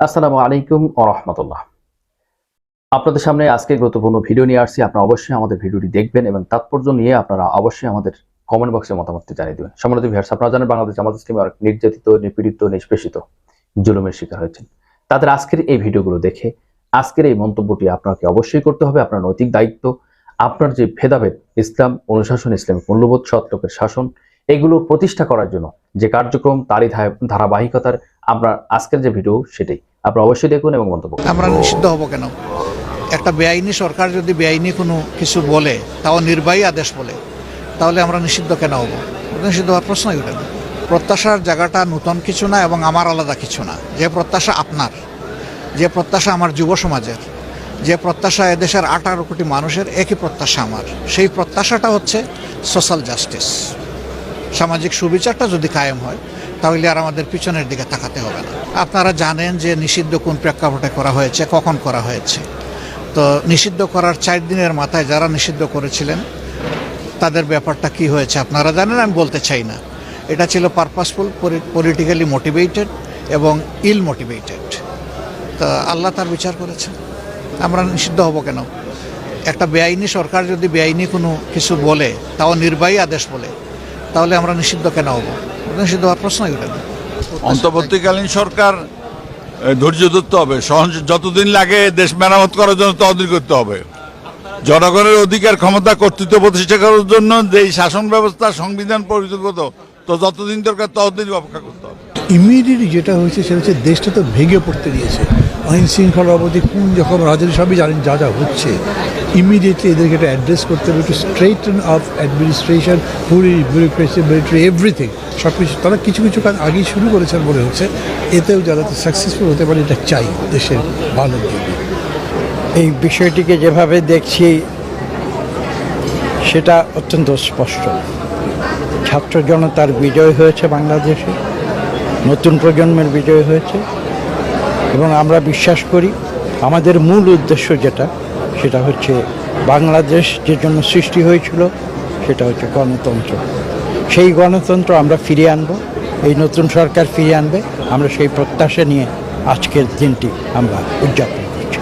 আসসালামু আলাইকুম ও রহমতুল্লাহ। আপনাদের সামনে আজকে গুরুত্বপূর্ণ ভিডিও নিয়ে আসছি। আপনারা অবশ্যই আমাদের ভিডিওটি দেখবেন এবং তাৎপর্য নিয়ে আপনারা অবশ্যই আমাদের কমেন্ট বক্সে মতামতটি জানিয়ে দেবেন। সম্মানিত ভিউয়ার্স আপনারা জানেন বাংলাদেশ জামাত ইসলামী অনেক নির্যাতিত, নিপীড়িত, নিষ্পেষিত জুলুমের শিকার হয়েছেন। তাদের আজকের এই ভিডিওগুলো দেখে আজকের এই মন্তব্যটি আপনাকে অবশ্যই করতে হবে। আপনার নৈতিক দায়িত্ব, আপনার যে ভেদাভেদ, ইসলাম, অনুশাসন, ইসলামিক মূল্যবোধ, সৎ লোকের শাসন, এগুলো প্রতিষ্ঠা করার জন্য যে কার্যক্রম, তারই ধারাবাহিকতার আপনার আজকের যে ভিডিও, সেটাই। আপনারা অবশ্যই দেখুন এবং মন্তব্য আমরা নিষিদ্ধ হব কেন? একটা বেআইনি সরকার যদি বেআইনি কোনো কিছু বলে, তাও নির্বাহী আদেশ বলে, তাহলে আমরা নিষিদ্ধ কেন হব? নিষিদ্ধ হওয়ার প্রশ্নই ওঠে না। প্রত্যাশার জায়গাটা নতুন কিছু না এবং আমার আলাদা কিছু না। যে প্রত্যাশা আপনার, যে প্রত্যাশা আমার যুব সমাজের, যে প্রত্যাশা এদেশের আঠারো কোটি মানুষের, একই প্রত্যাশা আমার। সেই প্রত্যাশাটা হচ্ছে সোশ্যাল জাস্টিস সামাজিক সুবিচারটা যদি কায়েম হয় তাহলে আর আমাদের পিছনের দিকে তাকাতে হবে না। আপনারা জানেন যে নিষিদ্ধ কোন প্রেক্ষাপটে করা হয়েছে, কখন করা হয়েছে। তো নিষিদ্ধ করার চার দিনের মাথায় যারা নিষিদ্ধ করেছিলেন, তাদের ব্যাপারটা কি হয়েছে আপনারা জানেন? আমি বলতে চাই না। এটা ছিল পারপাসফুল পলিটিক্যালি মোটিভেটেড এবং ইল মোটিভেটেড তা আল্লাহ তার বিচার করেছেন। আমরা নিষিদ্ধ হব কেন? একটা বেআইনি সরকার যদি বেআইনি কোনো কিছু বলে, তাও নির্বাহী আদেশ বলে, তাহলে আমরা নিষিদ্ধ কেন হব? প্রশ্নই ওঠে না অন্তর্বর্তীকালীন সরকার ধৈর্য ধরতে হবে। যতদিন লাগে দেশ মেরামত করার জন্য ততদিন করতে হবে। জনগণের অধিকার ক্ষমতা কর্তৃত্ব প্রতিষ্ঠা করার জন্য যে শাসন ব্যবস্থা সংবিধান পরিচালিত তো যতদিন দরকার ততদিন অপেক্ষা করতে হবে। ইমিডিয়েটলি যেটা হয়েছে সেটা হচ্ছে দেশটা তো ভেঙে পড়তে দিয়েছে। আইন শৃঙ্খলা অবধি কোন যখন রাজনীতি সবই জানেন যা যা হচ্ছে। ইমিডিয়েটলি এদেরকে এটা অ্যাড্রেস করতে হবে একটু স্ট্রেটন অফ অ্যাডমিনিস্ট্রেশন পুরি বিউরোক্রেসি মিলিটারি এভরিথিং সব কিছু তারা কিছু কিছু কাজ আগেই শুরু করেছেন মনে হচ্ছে এতেও যারা সাকসেসফুল হতে পারে, এটা চাই দেশের ভালোর জন্য। এই বিষয়টিকে যেভাবে দেখছি, সেটা অত্যন্ত স্পষ্ট। ছাত্র জনতার বিজয় হয়েছে বাংলাদেশে, নতুন প্রজন্মের বিজয় হয়েছে। এবং আমরা বিশ্বাস করি, আমাদের মূল উদ্দেশ্য যেটা সেটা হচ্ছে বাংলাদেশ যে জন্য সৃষ্টি হয়েছিল, সেটা হচ্ছে গণতন্ত্র। সেই গণতন্ত্র আমরা ফিরিয়ে আনব, এই নতুন সরকার ফিরিয়ে আনবে, আমরা সেই প্রত্যাশা নিয়ে আজকের দিনটি আমরা উদযাপন করছি।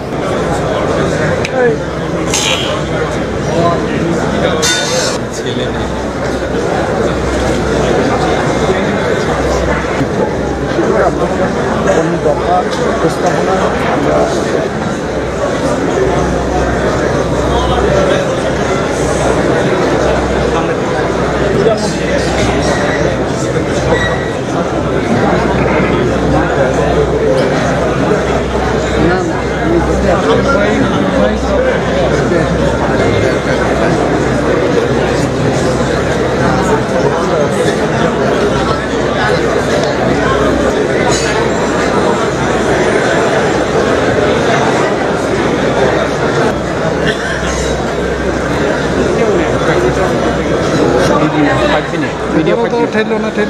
ভিডিও ঠেললো না ঠেল